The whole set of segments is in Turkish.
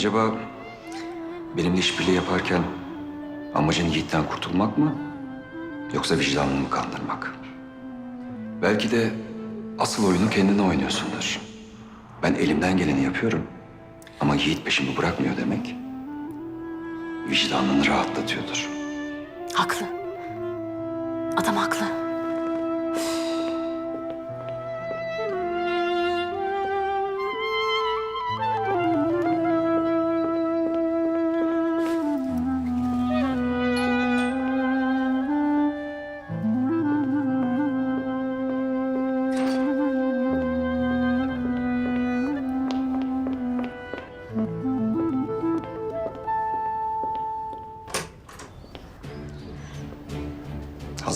Acaba benimle işbirliği yaparken amacın Yiğit'ten kurtulmak mı? Yoksa vicdanını mı kandırmak? Belki de asıl oyunu kendine oynuyorsundur. Ben elimden geleni yapıyorum. Ama Yiğit peşimi bırakmıyor demek. Vicdanını rahatlatıyordur. Haklı. Adam haklı.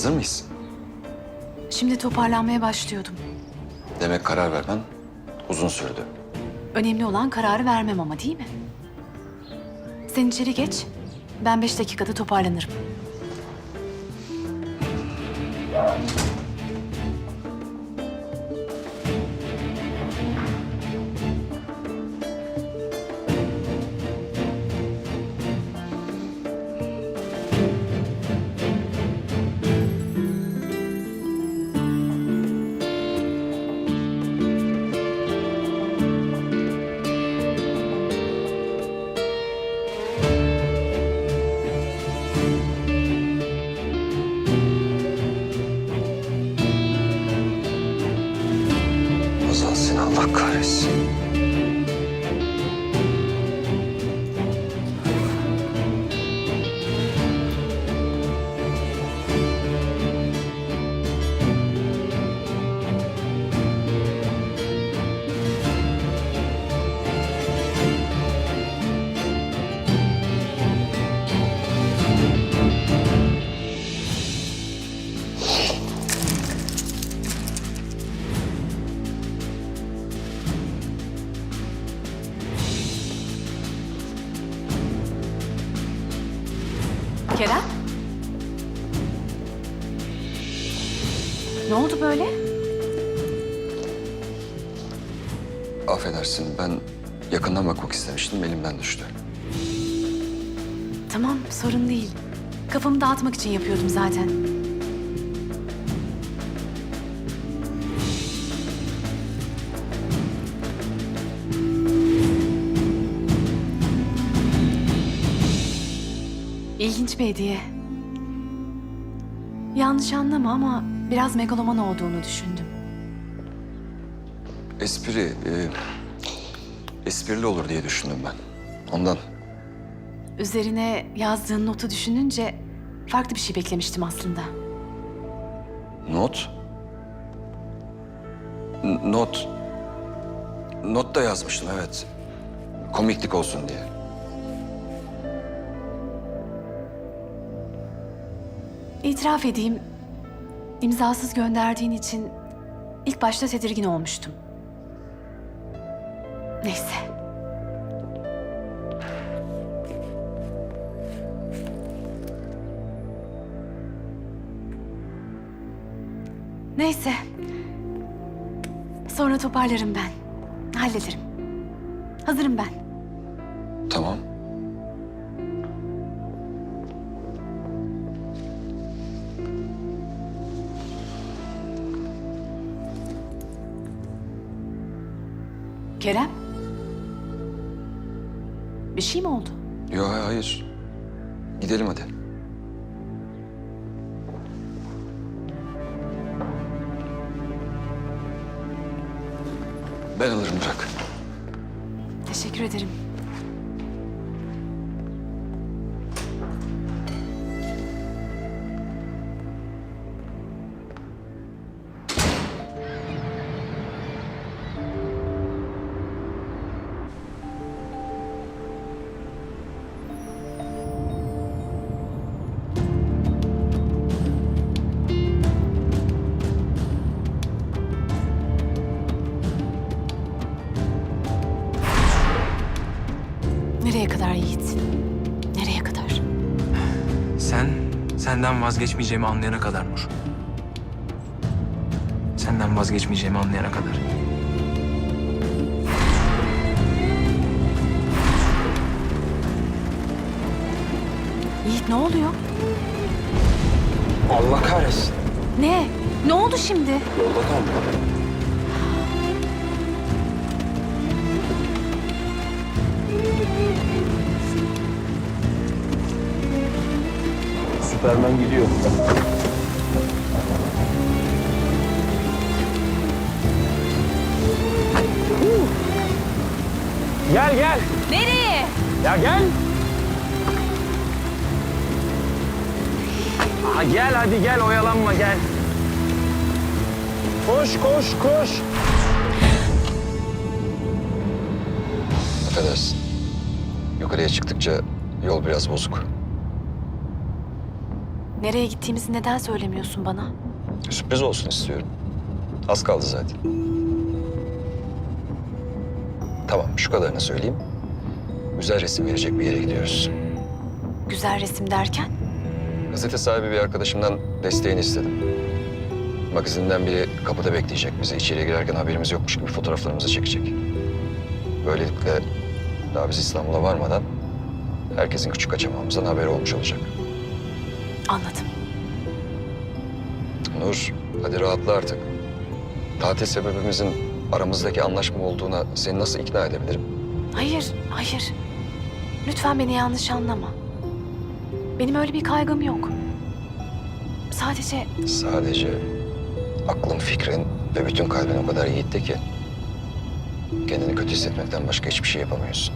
Hazır mıyız? Şimdi toparlanmaya başlıyordum. Demek karar vermen uzun sürdü. Önemli olan kararı vermem ama değil mi? Sen içeri geç. Ben beş dakikada toparlanırım. Böyle? Affedersin ben yakından bakmak istemiştim elimden düştü. Tamam, sorun değil. Kafamı dağıtmak için yapıyordum zaten. İlginç bir hediye. Yanlış anlama ama biraz megaloman olduğunu düşündüm. Espri, e, esprili olur diye düşündüm ben. Ondan. Üzerine yazdığın notu düşününce farklı bir şey beklemiştim aslında. Not? N- not. Not da yazmıştım evet. Komiklik olsun diye. İtiraf edeyim, imzasız gönderdiğin için ilk başta tedirgin olmuştum. Neyse. Neyse. Sonra toparlarım ben. Hallederim. Hazırım ben. Kerem. Bir şey mi oldu? Yok hayır. Gidelim hadi. Ben alırım bırak. Teşekkür ederim. Senden vazgeçmeyeceğimi anlayana kadar Nur. Senden vazgeçmeyeceğimi anlayana kadar. Yiğit ne oluyor? Allah kahretsin. Ne? Ne oldu şimdi? Yolda kaldı. Süpermen gidiyor. Gel gel. Nereye? Ya gel. Aa, gel hadi gel oyalanma gel. Koş koş koş. Affedersin. Yukarıya çıktıkça yol biraz bozuk. Nereye gittiğimizi neden söylemiyorsun bana? Sürpriz olsun istiyorum. Az kaldı zaten. Tamam, şu kadarını söyleyeyim. Güzel resim verecek bir yere gidiyoruz. Güzel resim derken? Gazete sahibi bir arkadaşımdan desteğini istedim. Magazinden biri kapıda bekleyecek bizi. İçeriye girerken haberimiz yokmuş gibi fotoğraflarımızı çekecek. Böylelikle daha biz İstanbul'a varmadan herkesin küçük kaçamağımızdan haberi olmuş olacak. Anladım. Nur, hadi rahatla artık. Tatil sebebimizin aramızdaki anlaşma olduğuna seni nasıl ikna edebilirim? Hayır, hayır. Lütfen beni yanlış anlama. Benim öyle bir kaygım yok. Sadece Sadece aklın, fikrin ve bütün kalbin o kadar yiğitte ki... ...kendini kötü hissetmekten başka hiçbir şey yapamıyorsun.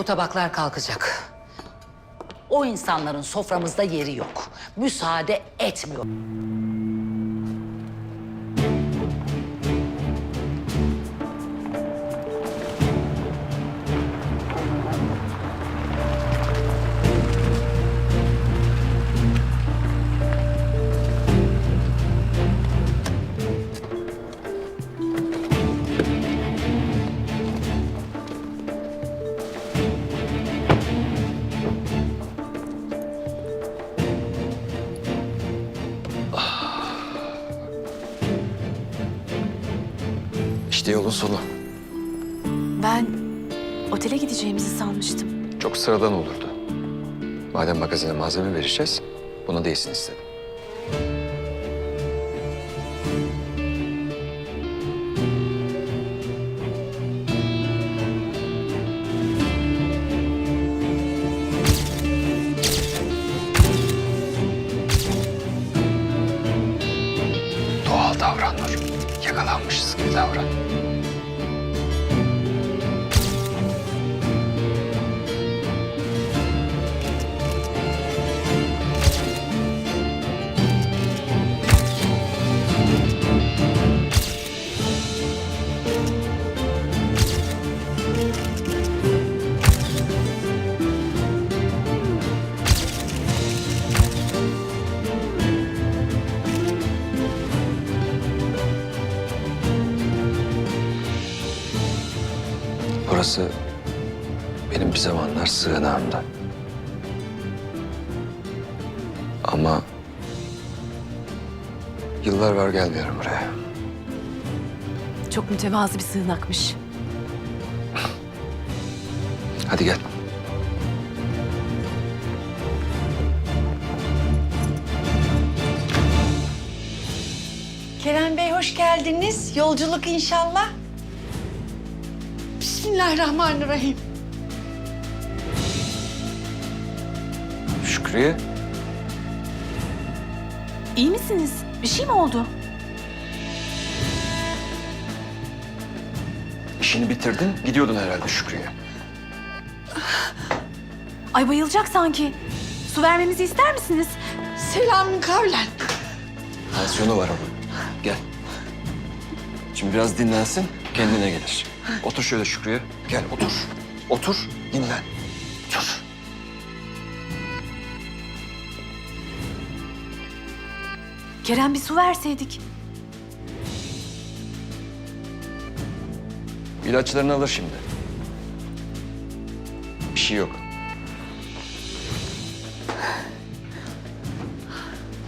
Bu tabaklar kalkacak. O insanların soframızda yeri yok. Müsaade etmiyor. İşte yolun sonu. ben otele gideceğimizi sanmıştım. Çok sıradan olurdu. Madem magazine malzeme vereceğiz, bunu değilsin istedim. Burası benim bir zamanlar sığınağımdı. Ama yıllar var gelmiyorum buraya. Çok mütevazı bir sığınakmış. Hadi gel. Kerem Bey hoş geldiniz. Yolculuk inşallah. Bismillahirrahmanirrahim. Şükriye. İyi misiniz? Bir şey mi oldu? işini bitirdin, gidiyordun herhalde Şükriye. Ay bayılacak sanki. Su vermemizi ister misiniz? Selamün kavlen. Tansiyonu var onun. Gel. Şimdi biraz dinlensin, kendine gelir. Otur şöyle Şükriye. Gel otur. Otur, dinlen. Otur. Kerem bir su verseydik. İlaçlarını alır şimdi. Bir şey yok.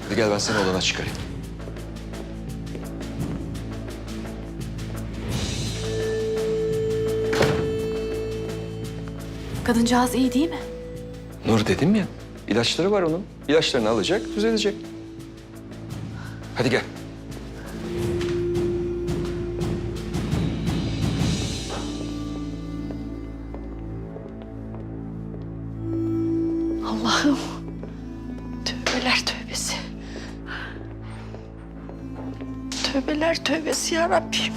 Hadi gel ben seni odana çıkarayım. Kadıncağız iyi değil mi? Nur dedim ya, ilaçları var onun. İlaçlarını alacak, düzelecek. Hadi gel. Allah'ım. Tövbeler tövbesi. Tövbeler tövbesi ya Rabbim.